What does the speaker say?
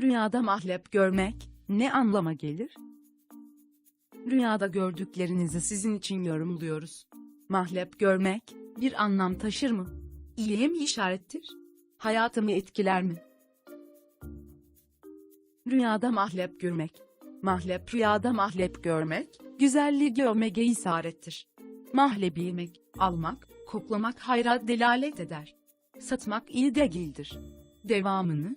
Rüyada mahlep görmek ne anlama gelir? Rüyada gördüklerinizi sizin için yorumluyoruz. Mahlep görmek bir anlam taşır mı? İyiye mi işarettir? Hayatımı etkiler mi? Rüyada mahlep görmek. Mahlep rüyada mahlep görmek, güzelliği görmege isarettir. Mahlebi yemek, almak, koklamak hayra delalet eder. Satmak iyi değildir. Devamını,